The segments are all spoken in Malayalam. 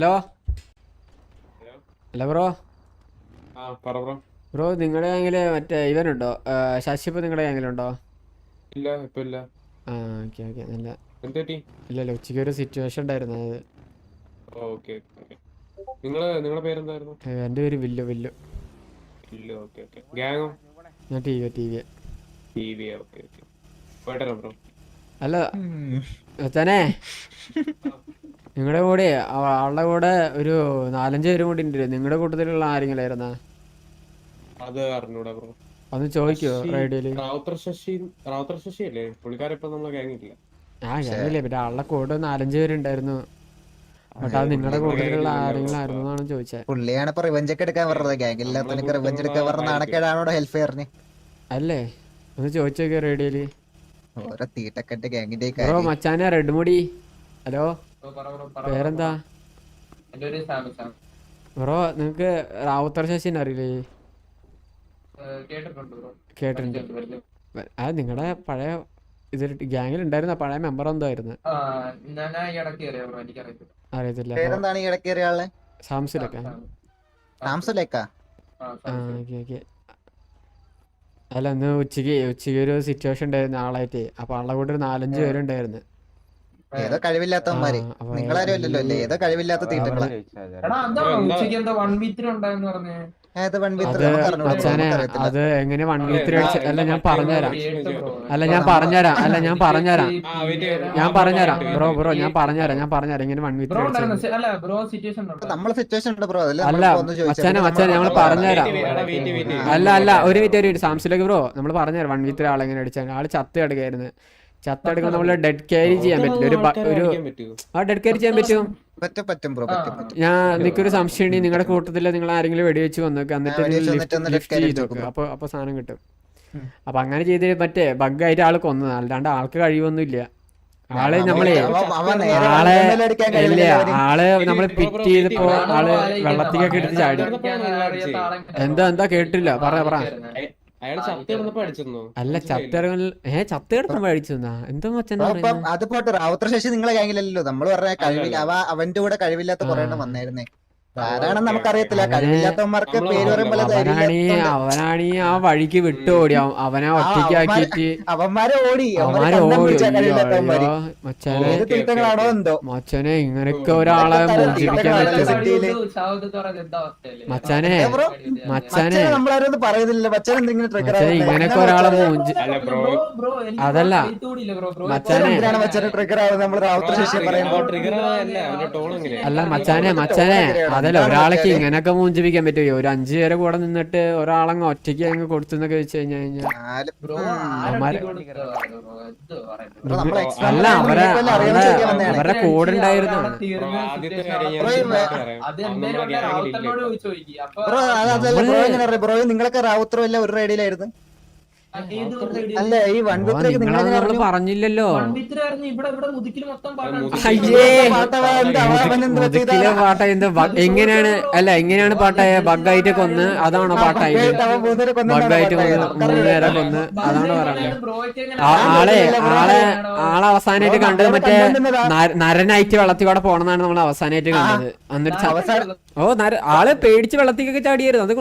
ഹലോ? ഹലോ? ബ്രോ? ആ ബ്രോ. ബ്രോ നിങ്ങളുടെ ഗാങ്ങിൽ മറ്റേ ഇവനുണ്ടോ? ശശി ഇപ്പൊ നിങ്ങളുടെ ഗാങ്ങിലുണ്ടോ ഇല്ല ഇപ്പൊ ഇല്ല. ആ ഓക്കെ ഓക്കെ നല്ല ഇല്ല ഇല്ല ഉച്ചയ്ക്ക് ഒരു സിറ്റുവേഷൻ ഉണ്ടായിരുന്നു അത്. എന്റെ പേര് വില്ലു വില്ലു. ഞാൻ ടി വി ടി വി. അല്ല അച്ഛനെ നിങ്ങളുടെ കൂടെ ആളുടെ അവളുടെ കൂടെ ഒരു നാലഞ്ച് പേരും കൂടി ഉണ്ട് നിങ്ങളുടെ കൂട്ടത്തിലുള്ള ആരെങ്കിലും ആയിരുന്നാ അത് അറിഞ്ഞൂടാ ബ്രോ ഒന്ന് ചോദിക്കോ റേഡിയോയിൽ. റാവുത്തർ ശശി അല്ലേ പുള്ളിക്കാരൻ ഇപ്പൊ നമ്മളെ ആ ഞാനില്ലേ പിന്നെ ആളുടെ കൂടെ നാലഞ്ച് പേരുണ്ടായിരുന്നു പക്ഷെ അത് നിങ്ങളുടെ കൂട്ടത്തിലുള്ള ആരെങ്കിലും ആയിരുന്നു എന്നാണ് ചോദിച്ചത് പുള്ളിയാണ് ഇപ്പൊ റിവഞ്ച് ഒക്കെ എടുക്കാൻ പറഞ്ഞത്. ഗ്യാങ് ഇല്ലാത്തവനൊക്കെ റിവഞ്ച് എടുക്കാൻ പറഞ്ഞ നാണക്കേടാണോ ഹെൽപ്പ് ചെയ്യാറിന് അല്ലേ? ഒന്ന് ചോദിച്ചോക്കിയോ റേഡിയോയിൽ? ഓരോ തീട്ടക്കെട്ട് മച്ചാനെ റെഡ് മുടി. ഹലോ? പേരെന്താ ബ്രോ നിങ്ങക്ക് റാവുത്തർ ശശിനെ അറിയില്ലേ? കേട്ടിട്ടുണ്ട് അത് നിങ്ങളുടെ പഴയ ഇതിൽ ഗ്യാങ്ങിൽ ഉണ്ടായിരുന്ന പഴയ മെമ്പർ എന്തോ ആയിരുന്നു? ആ ആ അറിയത്തില്ല. സാംസിലൊക്കെ. ആ, ആ അല്ല ഇന്ന് ഉച്ചയ്ക്ക് ഉച്ചയ്ക്ക് ഒരു സിറ്റുവേഷൻ ഉണ്ടായിരുന്നു ആളായിട്ട്. അപ്പൊ ആളുടെ കൂടെ ഒരു നാലഞ്ച് പേരുണ്ടായിരുന്നു. ഏതോ കഴിവില്ലാത്തവന്മാര്. നിങ്ങളാരും അല്ലല്ലോ അല്ലേ? ഏതോ കഴിവില്ലാത്ത തീട്ടങ്ങളാ ഏത് വൺ അത് എങ്ങനെ വൺ അടിച്ച് അല്ല ഞാൻ പറഞ്ഞുതരാം. അല്ല ഞാൻ പറഞ്ഞുതരാം. അല്ല ഞാൻ പറഞ്ഞുതരാം. ഞാൻ പറഞ്ഞുതരാം. ബ്രോ ബ്രോ ഞാൻ പറഞ്ഞുതരാം. ഞാൻ പറഞ്ഞുതരാം. ഇങ്ങനെ വൺ ഉണ്ടായിരുന്നു. സി- അല്ല ബ്രോ സിറ്റുവേഷൻ ഉണ്ടോ. നമ്മളെ സിറ്റുവേഷൻ ഉണ്ട് ബ്രോ. അതിൽ അല്ല മച്ചാനെ മച്ചാനെ ഞങ്ങൾ പറഞ്ഞുതരാം. അല്ല അല്ല ഒരു മിനിറ്റ് ഒരു മിനിറ്റ് സാംസിലേക്ക് ബ്രോ നമ്മൾ പറഞ്ഞുതരാം. വൺ വീക്ക് ആളെങ്ങനെ അടിച്ചാൽ ആൾ ചത്ത് കിടക്കായിരുന്നു ചത്ത് കിടക്കുമ്പോൾ നമ്മൾ ഡെഡ് ക്യാരി ചെയ്യാൻ പറ്റില്ല ഒരു ബ- ഒരു ആ ഡെഡ് ക്യാരി ചെയ്യാൻ പറ്റും പറ്റും പറ്റും ബ്രോ പറ്റും പറ്റും ഞാൻ എനിക്കൊരു സംശയം ഉണ്ട് നിങ്ങളുടെ കൂട്ടത്തിൽ നിങ്ങൾ ആരെങ്കിലും വെടിവെച്ച് വന്നേക്ക് എന്നിട്ട് ആ, വെടിവെച്ച് വന്നിട്ട് ഒന്ന് ലിഫ്റ്റ് carry ചെയ്ത് ചെയ്ത് വെക്കും അപ്പൊ അപ്പൊ സാധനം കിട്ടും അപ്പൊ അങ്ങനെ ചെയ്ത് മറ്റേ ബഗ്ഗായിട്ട് ആൾ കൊന്നത് അല്ലാണ്ട് ആൾക്ക് കഴിവൊന്നുമില്ല ആളെ നമ്മളെ അവൻ- അവൻ നേരെ ആളെ അടിക്കാൻ ഇല്ല ആൾ നമ്മൾ പിറ്റ് ചെയ്തപ്പോ ആൾ വെള്ളത്തിക്കൊക്കെ എടുത്ത് ചാടി എന്താ എന്താ കേട്ടില്ല പറ പറ അടിച്ചെന്നോ അല്ല ചത്തിറങ്ങൽ ഏ ചത്ത് കിടക്കുമ്പോ എന്തോ അത് പോട്ടെ റാവുത്ര ശേഷി നിങ്ങളെ ഗാങ്ങിലല്ലോ നമ്മൾ പറഞ്ഞ കഴിവില്ല. അവ അവന്റെ കൂടെ കഴിവില്ലാത്ത കൊറേ എണ്ണം വന്നായിരുന്നേ ആരാണെന്ന് നമുക്കറിയത്തില്ല. അവനെ- കഴിവില്ലാത്തവന്മാർക്ക് പേര് പറയുമ്പോൾ അവനാണീ അവനാണീ ആ വഴിക്ക് വിട്ടോടി. അവ- അവനെ ഒറ്റയ്ക്കാക്കിട്ട് അവന്മാരെ ഓടി. അവന്മാര് ഓടി. മച്ചാനെ. മച്ചാനെ ഇങ്ങനൊക്കെ ഒരാളെ മോചിപ്പിക്കാൻ പറ്റും മച്ചാനെ മച്ചാനെ നമ്മളാരൊന്നും പറയുന്നില്ല മച്ചൻ എന്തെങ്കിലും ട്രിഗർ മച്ചാനെ ഇങ്ങനൊക്കെ ഒരാളെ മോചി അല്ല ബ്രോ അതല്ല. മച്ചാനെ- ട്രിഗർ ആവുന്നത്? നമ്മൾ പറയുമ്പോൾ അല്ല മച്ചാനെ അല്ല മച്ചാനെ മച്ചാനെ അതല്ല ഒരാളേക്ക് ഇങ്ങനൊക്കെ മൂഞ്ചിപ്പിക്കാൻ പറ്റുമോ ഒരു അഞ്ചു പേരെ കൂടെ നിന്നിട്ട് ഒരാളങ്ങ് ഒറ്റയ്ക്ക് അങ്ങ് കൊടുത്തെന്നൊക്കെ വെച്ച് കഴിഞ്ഞു കഴിഞ്ഞാൽ അല്ല അവരെ അവരുടെ കൂടെ ഉണ്ടായിരുന്നു. ബ്രോ ബ്രോ, അതല്ല നിങ്ങളൊക്കെ റാവുത്ര എല്ലാം ഒരു റേഡിയിലായിരുന്നു ഏത് അല്ല ഈ വൺ നിങ്ങൾ? പറഞ്ഞില്ലല്ലോ. വൺവിത്തിലായിരുന്നു ഇവിടെ ഇവിടെ മുതുക്കിൽ മൊത്തം പാട്ടാണ് അയ്യേ. പാട്ടവൻ എന്താ? അവൻ എന്ത് പറ്റിയതാ? മുതുക്കിലെ പാട്ട എന്ത് ബ- എങ്ങനെയാണ്? അല്ല എങ്ങനെയാണ് പാട്ടായ? ബഗ്ഗായിട്ട് കൊന്ന് അതാണോ പാട്ടായത് ബഗ്ഗായിട്ട് കൊന്ന് നമുക്കറിയാം. മൂന്ന് നേരം കൊന്ന് അതാണ് പറയുന്നത് ആളെ ആളെ ആളെ അവസാനമായിട്ട് കണ്ടത് മറ്റേ നരനായിട്ട് വെള്ളത്തിൽ കൂടെ പോണെന്നാണ് നമ്മൾ അവസാനമായിട്ട് കണ്ടത്. എന്നിട്ട് ഓ നര ആളെ പേടിച്ച് വെള്ളത്തിക്കൊക്കെ ചാടിയായിരുന്നു. അത്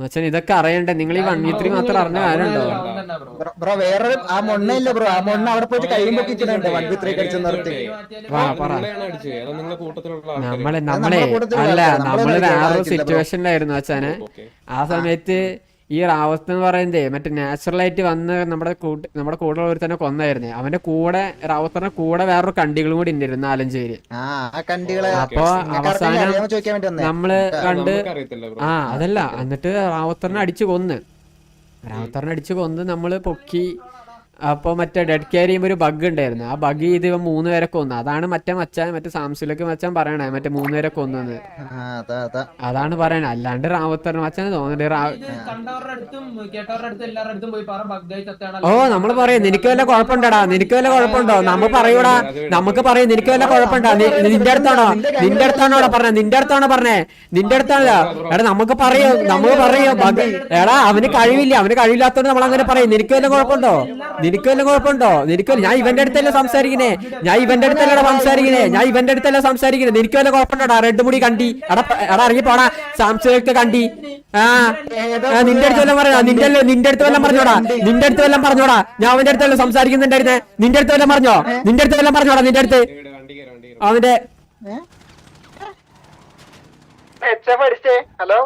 മച്ചാൻ ഇതൊക്കെ അറിയണ്ടേ? നിങ്ങൾ ഈ വൺ ത്രീ മാത്രം അറിഞ്ഞ കാര്യമുണ്ടോ? ബ്രോ, വേറെ ആ മൊണ്ണയില്ല ബ്രോ. ആ മൊണ്ണ അവിടെ പോയിട്ട് വൺ ത്രീ അടിച്ചെന്ന് നിർത്തി. വാ, പറ. നമ്മളെ നമ്മളെ അല്ല നമ്മളൊരു ആ. സിറ്റുവേഷനിലായിരുന്നു അച്ഛനെ. ആ സമയത്ത് ഈ റാവത്ത് എന്ന് പറയുന്നതേ മറ്റേ നാച്ചുറൽ ആയിട്ട് വന്ന് നമ്മുടെ കൂട്ട് നമ്മുടെ കൂടെ ഒരു തന്നെ കൊന്നായിരുന്നേ. അവന്റെ കൂടെ റാവത്തറിന്റെ കൂടെ വേറൊരു കണ്ടികളും കൂടി ഉണ്ടായിരുന്നു നാലഞ്ച് പേര്. ആ ആ കണ്ടികളെ അപ്പൊ അവസാനം വേണ്ടി വന്നേ. നമ്മൾ കണ്ട് ആ അതല്ല എന്നിട്ട് റാവത്തറിനെ അടിച്ചു കൊന്ന്. റാവത്തറിനെ അടിച്ചു കൊന്ന് നമ്മൾ പൊക്കി അപ്പൊ മറ്റേ ഡെഡ് കെയർ ചെയ്യുമ്പോ ഒരു ബഗ് ഉണ്ടായിരുന്നു. ആ ബഗ് ചെയ്ത് ഇവ മൂന്ന് പേരെ കൊന്നു. അതാണ് മറ്റേ മച്ചാൻ മറ്റേ സാംസിലൊക്കെ മച്ചാൻ പറയണേ മറ്റേ മൂന്ന് പേരെ കൊന്നത് ആ അതാ അതാ. അതാണ് പറയണേ. അല്ലാണ്ട് റാവത്തറിന് മച്ചാൻ തോന്നുന്നുണ്ട് ഓ നമ്മൾ പറയും നിനക്ക് വല്ല കുഴപ്പമുണ്ടടാ? നിനക്ക് വല്ല കുഴപ്പമുണ്ടോ? നമ്മ പറയൂടാ? നമുക്ക് പറയും നിനക്ക് വല്ല കുഴപ്പമുണ്ടോ? നിന്റെ അടുത്താണോ? നിന്റെ അടുത്താണോ പറഞ്ഞേ? നിന്റെ അടുത്താണോ പറഞ്ഞേ? നിന്റെ അടുത്താണല്ലോ. എടാ നമുക്ക് പറയോ നമ്മൾ പറയോ ബഗ് എടാ അവന് കഴിവില്ല അവന് കഴിവില്ലാത്തോണ്ട് നമ്മൾ അങ്ങനെ പറയും നിനക്ക് വല്ല കുഴപ്പമുണ്ടോ? നിനക്ക് വല്ല കുഴപ്പമുണ്ടോ? നിനക്ക് ഞാൻ ഇവന്റെ അടുത്തല്ല സംസാരിക്കുന്നേ. ഞാൻ ഇവന്റെ അടുത്തല്ലടാ സംസാരിക്കുന്നേ. ഞാൻ ഇവന്റെ അടുത്തല്ല സംസാരിക്കുന്നേ. നിനക്ക് വല്ല കുഴപ്പമുണ്ടോടാ? റെഡ് മുടി കണ്ടി. എടാ ഇറങ്ങി പോടാ. സാംസങ് കണ്ടി. ആ. നിന്റെ അടുത്ത് വല്ലതും പറഞ്ഞോ? നിന്റെ അല്ലേ- നിന്റെ അടുത്ത് വല്ലതും പറഞ്ഞോടാ? നിന്റെ അടുത്ത് വല്ലതും പറഞ്ഞോടാ? ഞാൻ അവന്റെ അടുത്തല്ല സംസാരിക്കുന്നുണ്ടായിരുന്നേ? നിന്റെ അടുത്ത് വല്ലതും പറഞ്ഞോ? നിന്റെ അടുത്ത് വല്ലതും പറഞ്ഞോടാ? നിന്റെ അടുത്ത്. അവന്റെ ഹലോ?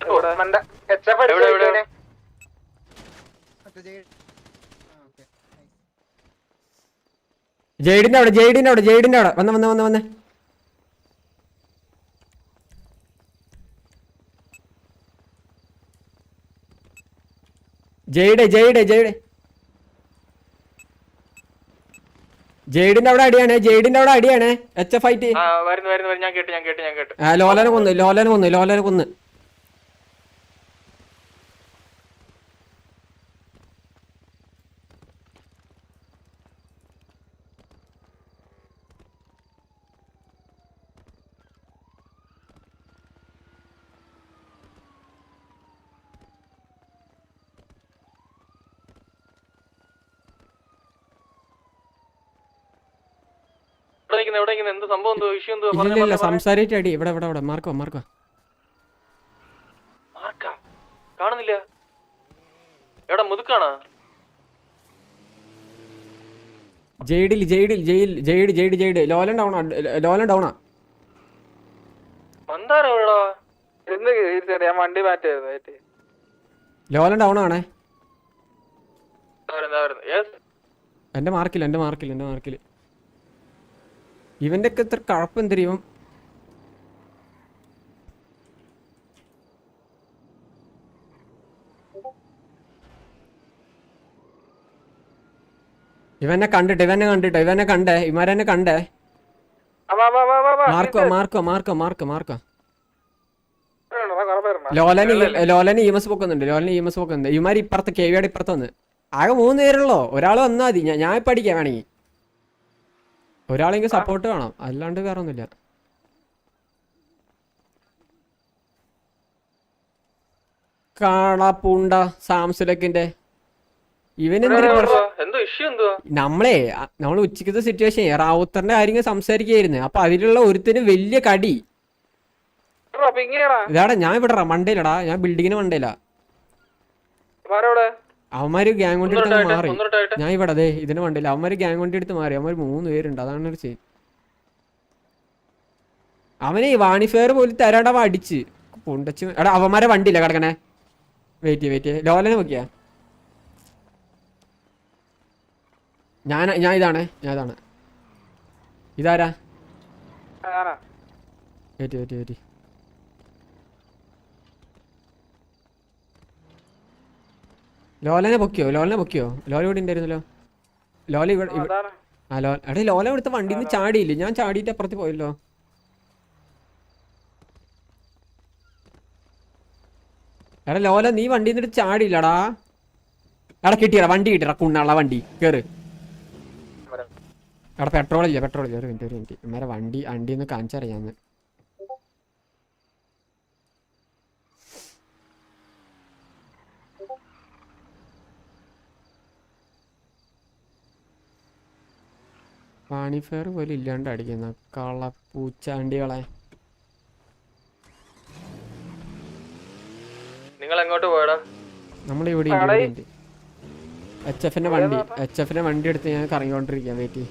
ഹലോ എച്ച് എഫ് അടിച്ചേ ജെയ്ഡിന്റെ അവിടെ ജെയ്ഡിന്റെ അവിടെ ജെയ്ഡിന്റെ അവിടെ. വന്ന് വന്ന് വന്ന് വന്ന്. Jade jade jade. ജെയ്ഡിന്റെ അവിടെ അടിയാണ് ജെയ്ഡിന്റെ അവിടെ അടിയാണ്. എച്ച് എഫ് ഐ ടി ലോലനെ കൊന്ന് ലോലനെ കൊന്ന് ലോലനെ കൊന്ന്. ഇവിടെ എന്ത് സംഭവം? എന്തോ ഇഷ്യൂ എന്തോ? ഇല്ല ഇല്ല, ഇല്ല അടി. ഇവിടെ ഇവിടെ ഇവിടെ. മാർക്കോ മാർക്കോ കാണുന്നില്ല. എവിടെ മുതുക്കാണോ? ജെയ്ഡിൽ ജെയ്ഡിൽ jail Jade Jade Jade. Lolan down Lolan ഡൗണാ മന്ദാരം എവിടാ എന്ത് ഞാൻ വണ്ടി മാറ്റായിരുന്നു ലോലൻ ഡൗൺ ആണേ. എന്റെ മാർക്കില്ല എന്റെ മാർക്കില്ല എന്റെ മാർക്കിൽ ഇവന്റെ ഒക്കെ ഇത്ര കഴപ്പം എന്തിരിയും ഇവനെ കണ്ടിട്ട് ഇവനെ കണ്ടിട്ട് ഇവനെ കണ്ടേ ഇമാരെന്നെ കണ്ടേ? Marco Marco Marco Marco Marco. ലോലന് ലോലന് ഇ എം എസ് പൊക്കുന്നുണ്ട് ലോലന് ഇ എം എസ് പൊക്കുന്നുണ്ട്. ഇമാര് ഇപ്പുറത്ത് കെ വിയുടെ ഇപ്പുറത്ത് വന്ന്. ആകെ മൂന്ന് പേരുള്ളോ? ഒരാൾ വന്നാൽ മതി. ഞാൻ ഇപ്പം അടിക്കാം വേണമെങ്കിൽ. ഒരാളെങ്കിൽ സപ്പോർട്ട് വേണം. അല്ലാണ്ട് വേറെ ഒന്നുമില്ല കാണാപ്പൂണ്ട സാംസുലക്കിന്റെ ഇവൻ എന്തോ നമ്മളെ നമ്മൾ ഉച്ചക്കത്തെ സിറ്റുവേഷൻ റാവുത്തറിന്റെ കാര്യങ്ങൾ സംസാരിക്കുകയായിരുന്നു. അപ്പൊ അതിലുള്ള ഒരുത്തിന് വലിയ കടി. ഇതാടാ ഞാൻ ഇവിടെ മണ്ടയിലടാ ഞാൻ ബിൽഡിങ്ങിന് മണ്ടയിലാ അവന്മാര് ഗ്യാങ് വണ്ടി എടുത്ത് മാറി. ഞാൻ ഇവിടെ അതെ ഇതിന് വണ്ടിയില്ല അവന്മാര് ഗ്യാങ് വണ്ടി എടുത്ത് മാറി. അവന്മാര് മൂന്ന് പേരുണ്ട്. അതാണ് ഒരു ചെയ് അവനെ ഈ വാണിഫെയർ പോലും തരാണ്ട് അവൻ അടിച്ച്. പൊണ്ടച്ച് എടാ അവന്മാരെ വണ്ടിയില്ല കിടക്കണേ? വെയിറ്റ് ചെയ്യ വെയിറ്റ് ചെയ്യ. ലോലനെ നോക്കിയാ ഞാൻ ഞാൻ ഇതാണ് ഞാൻ ഇതാണ്. ഇതാരാ? വെയിറ്റ് വെയിറ്റ് വെയിറ്റ് ലോലനെ പൊക്കിയോ? ലോലനെ പൊക്കിയോ? ലോല ഇവിടെ ഉണ്ടായിരുന്നല്ലോ. ലോല ഇവിടെ ആ ലോ എടേ ലോല ഇവിടുത്തെ വണ്ടിയിൽ നിന്ന് ചാടിയില്ലേ? ഞാൻ ചാടിയിട്ട് അപ്പുറത്ത് പോയല്ലോ. എടാ ലോല നീ വണ്ടിയിൽ നിന്നിട്ട് ചാടിയില്ലടാ. എടാ കിട്ടിയടാ വണ്ടി കിട്ടിയടാ. കുണ്ണാള വണ്ടി. കേറ്. എടാ പെട്രോൾ ഇല്ല പെട്രോൾ ഇല്ല. ഒരു മിനിറ്റ് ഒരു മിനിറ്റ് ഇമാരെ വണ്ടി വണ്ടി ഒന്ന് കാണിച്ചറിയാന്ന് വാണിഫെയർ പോലും ഇല്ലാണ്ട് അടിക്കുന്ന കളപ്പൂച്ചാണ്ടികളെ നിങ്ങൾ എങ്ങോട്ട് പോയടാ? നമ്മൾ ഇവിടെ ഉണ്ട് എച്ച് എഫിന്റെ വണ്ടി. എച്ച് എഫിന്റെ വണ്ടി എടുത്ത് ഞാൻ കറങ്ങിക്കൊണ്ടിരിക്കാം വെയിറ്റ്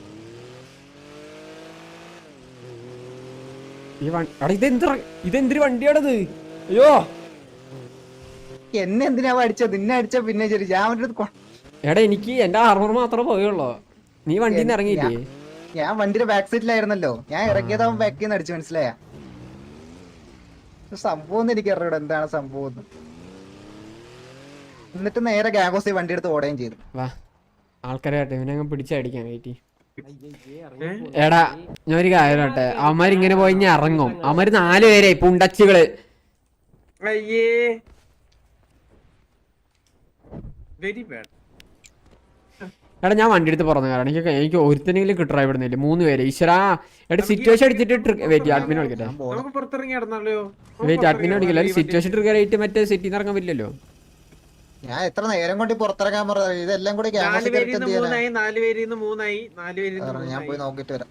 ഈ വണ്ടി ഇതെന്ത് ഇതെന്തൊരു വണ്ടിയാണത് അയ്യോ! എന്നെ എന്തിനാ അടിച്ചത്? നിന്നെ അടിച്ച പിന്നെ ചെറിയ ഞാൻ എടാ എനിക്ക് എന്റെ ആർമർ മാത്രമേ പോയുള്ളൂ. നീ വണ്ടിന്ന് ഇറങ്ങിയില്ലേ? ഞാൻ വണ്ടിയുടെ ബാക്ക് സീറ്റിലായിരുന്നല്ലോ ഞാൻ ഇറങ്ങിയത് അവൻ ബാക്കിൽ നിന്ന് അടിച്ചു മനസ്സിലായ? സംഭവം ഒന്നും എനിക്ക് അറിയൂടെ എന്താണ് സംഭവം എന്ന്. എന്നിട്ട് നേരെ ഗാഗോസി വണ്ടി എടുത്ത് ഓടുകയും ചെയ്തു. വാ ആൾക്കാരെ കേട്ടെ ഇവനെ അങ്ങ് പിടിച്ചടിക്കാൻ വെയിറ്റ് എടാ ഞാൻ ഒരു കാര്യം കേട്ടെ അവന്മാർ ഇങ്ങനെ പോയി ഞാൻ ഇറങ്ങും. അവന്മാര് നാല് പേരെ പുണ്ടച്ചുകൾ അയ്യേ. വെരി ബാഡ് എടാ ഞാൻ വണ്ടി എടുത്ത് പുറന്നു കാരണം എനിക്ക് എനിക്ക് ഒരുത്തനെങ്കിലും കിട്ടറ ഇവിടുന്നില്ല മൂന്ന് പേര്. ഈശ്വരാ. എടാ സിറ്റുവേഷൻ അടിച്ചിട്ട് വെയിറ്റ് അഡ്മിനെ വിളിക്കട്ടെ. വെയിറ്റ് അഡ്മിനെ വിളിക്കില്ല? സിറ്റുവേഷൻ ട്രിഗർ ആയിട്ട് മറ്റേ സിറ്റിന്ന് ഇറങ്ങാൻ പറ്റില്ലല്ലോ. ഞാൻ എത്ര നേരം കൊണ്ട് പുറത്തിറങ്ങാൻ പറഞ്ഞു ഇതെല്ലാം കൂടി ഞാൻ പോയി നോക്കിട്ട് വരാം.